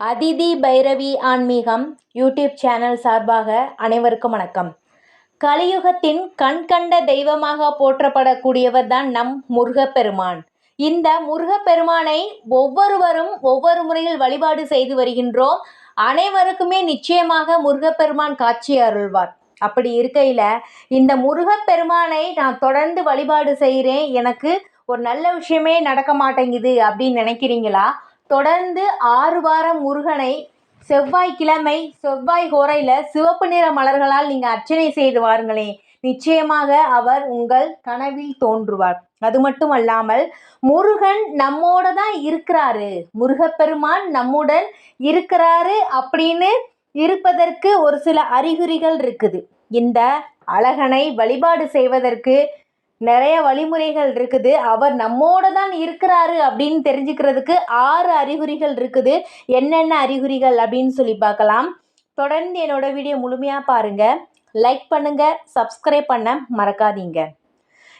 அதிதி பைரவி ஆன்மீகம் YouTube channel சார்பாக அனைவருக்கும் வணக்கம். கலியுகத்தின் கண்கண்ட தெய்வமாக போற்றப்படக்கூடியவர் தான் நம் முருகப்பெருமான். இந்த முருகப்பெருமானை ஒவ்வொருவரும் ஒவ்வொரு முறையில் வழிபாடு செய்து வருகின்றோம். அனைவருக்குமே நிச்சயமாக முருகப்பெருமான் காட்சி அருள்வார். அப்படி இருக்கையில் இந்த முருகப்பெருமானை நான் தொடர்ந்து வழிபாடு செய்கிறேன் எனக்கு ஒரு நல்ல விஷயமே நடக்க மாட்டேங்குது அப்படின்னு நினைக்கிறீங்களா? தொடர்ந்து ஆறு வாரம் முருகனை செவ்வாய்க்கிழமை செவ்வாய் கோரையில் சிவப்பு நிற மலர்களால் நீங்கள் அர்ச்சனை செய்து வாருங்களேன். நிச்சயமாக அவர் உங்கள் கனவில் தோன்றுவார். அது மட்டும் அல்லாமல் முருகன் நம்மோட தான் இருக்கிறாரு. முருகப்பெருமான் நம்முடன் இருக்கிறாரு அப்படின்னு இருப்பதற்கு ஒரு சில அறிகுறிகள் இருக்குது. இந்த அழகனை வழிபாடு செய்வதற்கு நிறைய வழிமுறைகள் இருக்குது. அவர் நம்மோட தான் இருக்கிறாரு அப்படின்னு தெரிஞ்சுக்கிறதுக்கு ஆறு அறிகுறிகள் இருக்குது. என்னென்ன அறிகுறிகள் அப்படின்னு சொல்லி பார்க்கலாம். தொடர்ந்து என்னோட வீடியோ முழுமையாக பாருங்கள் லைக் பண்ணுங்கள் சப்ஸ்கிரைப் பண்ண மறக்காதீங்க.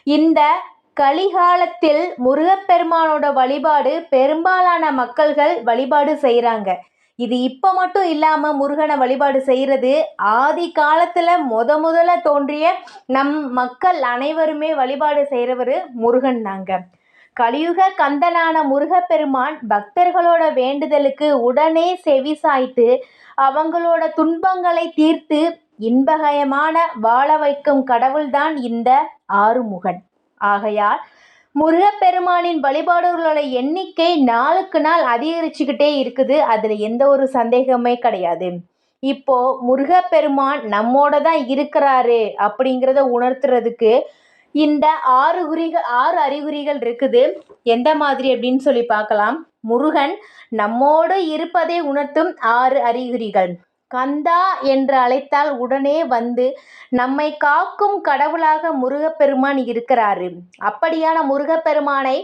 இந்த கலிகாலத்தில் முருகப்பெருமானோட வழிபாடு பெரும்பாலான மக்கள்கள் வழிபாடு செய்கிறாங்க இது இப்போ மட்டும் இல்லாமல் முருகனை வழிபாடு செய்கிறது ஆதி காலத்தில் முத முதல்ல தோன்றிய நம் மக்கள் அனைவருமே வழிபாடு செய்கிறவர் முருகன் தாங்க. கலியுக கந்தனான முருகப்பெருமான் பக்தர்களோட வேண்டுதலுக்கு உடனே செவி சாய்த்து அவங்களோட துன்பங்களை தீர்த்து இன்பகயமான வாழ வைக்கும் கடவுள்தான் இந்த ஆறுமுகன். ஆகையால் முருகப்பெருமானின் வழிபாடுகளோட எண்ணிக்கை நாளுக்கு நாள் அதிகரிச்சுக்கிட்டே இருக்குது. அதில் எந்த ஒரு சந்தேகமே கிடையாது. இப்போ முருகப்பெருமான் நம்மோட தான் இருக்கிறாரு அப்படிங்கிறத உணர்த்துறதுக்கு இந்த ஆறு குறிகள் ஆறு அறிகுறிகள் இருக்குது. எந்த மாதிரி அப்படின்னு சொல்லி பார்க்கலாம். முருகன் நம்மோடு இருப்பதை உணர்த்தும் ஆறு அறிகுறிகள். கந்தா என்று அழைத்தால் உடனே வந்து நம்மை காக்கும் கடவுளாக முருகப்பெருமான் இருக்கிறாரு. அப்படியான முருகப்பெருமானை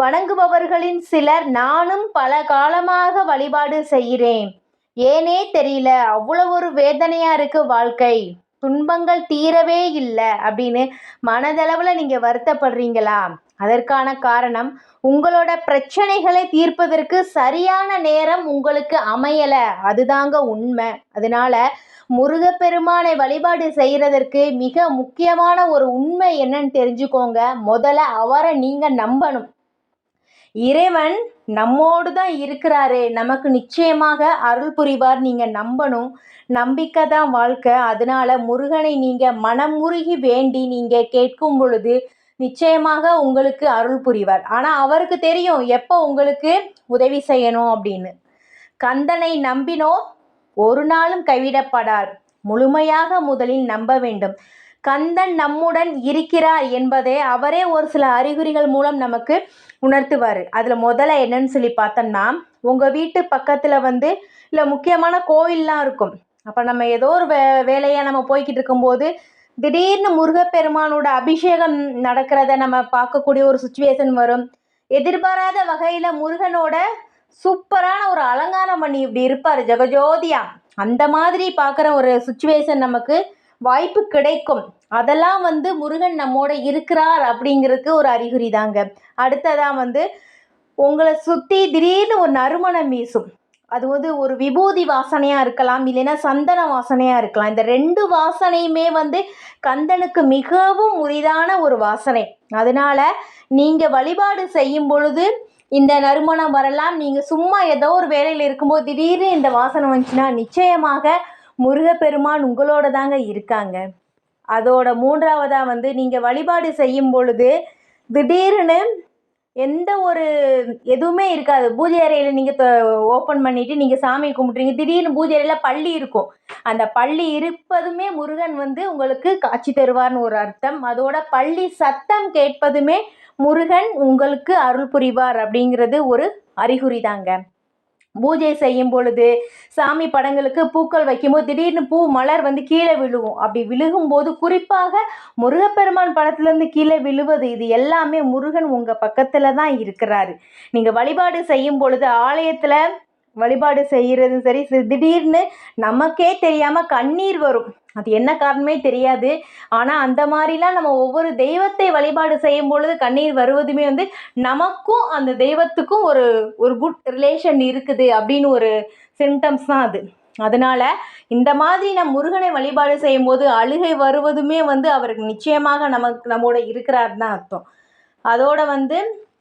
வணங்குபவர்களின் சிலர் நானும் பல காலமாக வழிபாடு செய்கிறேன். ஏனே தெரியல அவ்வளோ ஒரு வேதனையாக இருக்கு வாழ்க்கை. துன்பங்கள் தீரவே இல்லை அப்படின்னு மனதளவில் நீங்கள் வருத்தப்படுறீங்களா? அதற்கான காரணம் உங்களோட பிரச்சனைகளை தீர்ப்பதற்கு சரியான நேரம் உங்களுக்கு அமையலை. அதுதாங்க உண்மை. அதனால முருகப்பெருமானை வழிபாடு செய்யறதற்கு மிக முக்கியமான ஒரு உண்மை என்னன்னு தெரிஞ்சுக்கோங்க. முதல்ல அவரை நீங்கள் நம்பணும். இறைவன் நம்மோடு தான் இருக்கிறாரு. நமக்கு நிச்சயமாக அருள் புரிவார். நீங்கள் நம்பணும். நம்பிக்கை தான் வாழ்க்கை. அதனால முருகனை நீங்கள் மனமுருகி வேண்டி நீங்கள் கேட்கும் பொழுது நிச்சயமாக உங்களுக்கு அருள் புரிவார். ஆனால் அவருக்கு தெரியும் எப்போ உங்களுக்கு உதவி செய்யணும் அப்படின்னு. கந்தனை நம்பினோ ஒரு நாளும் கைவிடப்படார். முழுமையாக முதலில் நம்ப வேண்டும். கந்தன் நம்முடன் இருக்கிறார் என்பதை அவரே ஒரு சில அறிகுறிகள் மூலம் நமக்கு உணர்த்துவார். அதில் முதல்ல என்னன்னு சொல்லி பார்த்தோம்னா உங்கள் வீட்டு பக்கத்தில் வந்து இல்லை முக்கியமான கோயிலெலாம் இருக்கும். அப்போ நம்ம ஏதோ ஒரு வே வேலையாக நம்ம போய்கிட்டு இருக்கும்போது திடீர்னு முருகப்பெருமானோட அபிஷேகம் நடக்கிறத நம்ம பார்க்கக்கூடிய ஒரு சுச்சுவேஷன் வரும். எதிர்பாராத வகையில் முருகனோட சூப்பரான ஒரு அலங்காரம் பண்ணி இப்படி இருப்பார் ஜெகஜோதியா. அந்த மாதிரி பார்க்குற ஒரு சுச்சுவேஷன் நமக்கு வாய்ப்பு கிடைக்கும். அதெல்லாம் வந்து முருகன் நம்மோட இருக்கிறார் அப்படிங்கிறதுக்கு ஒரு அறிகுறி தாங்க அடுத்ததாக வந்து உங்களை சுற்றி திடீர்னு ஒரு நறுமணம் வீசும். அது வந்து ஒரு விபூதி வாசனையாக இருக்கலாம் இல்லைன்னா சந்தன வாசனையாக இருக்கலாம். இந்த ரெண்டு வாசனையுமே வந்து கந்தனுக்கு மிகவும் உரிதான ஒரு வாசனை. அதனால் நீங்கள் வழிபாடு செய்யும் பொழுது இந்த நறுமணம் வரலாம். நீங்கள் சும்மா ஏதோ ஒரு வேலையில் இருக்கும்போது திடீர்னு இந்த வாசனை வந்துச்சுன்னா நிச்சயமாக முருகப்பெருமான் உங்களோட தாங்க இருக்காங்க. அதோட மூன்றாவதாக வந்து நீங்கள் வழிபாடு செய்யும் பொழுது திடீர்னு எந்த ஒரு எதுவுமே இருக்காது. பூஜை அறையில் நீங்கள் ஓப்பன் பண்ணிவிட்டு நீங்கள் சாமி கும்பிட்றீங்க. திடீர்னு பூஜை அறையில் பள்ளி இருக்கும். அந்த பள்ளி இருப்பதுமே முருகன் வந்து உங்களுக்கு காட்சி தருவார்னு ஒரு அர்த்தம். அதோட பள்ளி சத்தம் கேட்பதுமே முருகன் உங்களுக்கு அருள் புரிவார் அப்படிங்கிறது ஒரு அறிகுறி தாங்க பூஜை செய்யும் பொழுது சாமி படங்களுக்கு பூக்கள் வைக்கும்போது திடீர்னு பூ மலர் வந்து கீழே விழுகும் அப்படி விழுகும்போது குறிப்பாக முருகப்பெருமான் படத்துலேருந்து கீழே விழுவது இது எல்லாமே முருகன் உங்கள் பக்கத்தில் தான் இருக்கிறாரு. நீங்கள் வழிபாடு செய்யும் பொழுது ஆலயத்தில் வழிபாடு செய்கிறதும் சரி திடீர்னு நமக்கே தெரியாமல் கண்ணீர் வரும். அது என்ன காரணமே தெரியாது. ஆனால் அந்த மாதிரிலாம் நம்ம ஒவ்வொரு தெய்வத்தை வழிபாடு செய்யும் பொழுது கண்ணீர் வருவதுமே வந்து நமக்கும் அந்த தெய்வத்துக்கும் ஒரு ஒரு குட் ரிலேஷன் இருக்குது அப்படின்னு ஒரு சிம்டம்ஸ் தான் அது. அதனால் இந்த மாதிரி நம் முருகனை வழிபாடு செய்யும்போது அழுகை வருவதுமே வந்து அவருக்கு நிச்சயமாக நமக்கு நம்மோட இருக்கிறார் தான் அர்த்தம். அதோட வந்து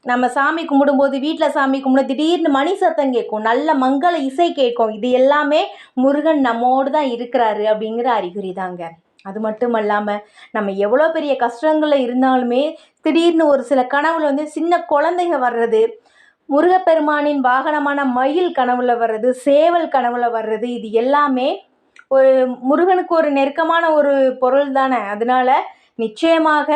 நம்ம சாமி கும்பிடும்போது வீட்டில் சாமி கும்பிடும் திடீர்னு மணி சத்தம் கேட்கும். நல்ல மங்கள இசை கேட்கும். இது எல்லாமே முருகன் நம்மோடு தான் இருக்கிறாரு அப்படிங்கிற அறிகுறி தாங்க. அது மட்டும் இல்லாமல் நம்ம எவ்வளோ பெரிய கஷ்டங்களில் இருந்தாலுமே திடீர்னு ஒரு சில கனவுல வந்து சின்ன குழந்தைங்க வர்றது முருகப்பெருமானின் வாகனமான மயில் கனவுல வர்றது சேவல் கனவுல வர்றது இது எல்லாமே ஒரு முருகனுக்கு ஒரு நெருக்கமான ஒரு பொருள் தானே. அதனால நிச்சயமாக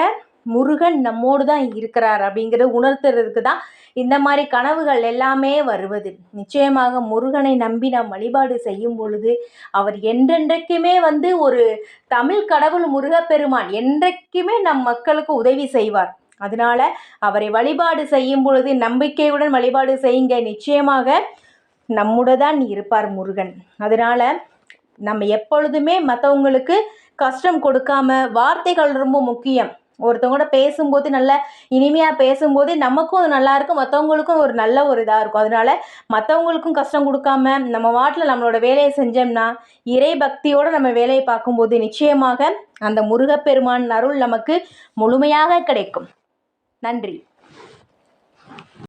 முருகன் நம்மோடு தான் இருக்கிறார் அப்படிங்கிறத உணர்த்துறதுக்கு தான் இந்த மாதிரி கனவுகள் எல்லாமே வருவது. நிச்சயமாக முருகனை நம்பி நாம் வழிபாடு செய்யும் பொழுது அவர் என்றென்றைக்குமே வந்து ஒரு தமிழ் கடவுள் முருகப்பெருமான் என்றைக்குமே நம் மக்களுக்கு உதவி செய்வார். அதனால அவரை வழிபாடு செய்யும் பொழுது நம்பிக்கையுடன் வழிபாடு செய்யுங்க. நிச்சயமாக நம்முடன் இருப்பார் முருகன். அதனால நம்ம எப்பொழுதுமே மற்றவங்களுக்கு கஷ்டம் கொடுக்காம வார்த்தைகள் ரொம்ப முக்கியம். ஒருத்தவங்க பேசும்போது நல்ல இனிமையாக பேசும்போது நமக்கும் அது நல்லா இருக்கும் மற்றவங்களுக்கும் ஒரு நல்ல ஒரு இதாக இருக்கும். அதனால மற்றவங்களுக்கும் கஷ்டம் கொடுக்காம நம்ம வாட்டில் நம்மளோட வேலையை செஞ்சோம்னா இறை பக்தியோடு நம்ம வேலையை பார்க்கும்போது நிச்சயமாக அந்த முருகப்பெருமான் அருள் நமக்கு முழுமையாக கிடைக்கும். நன்றி.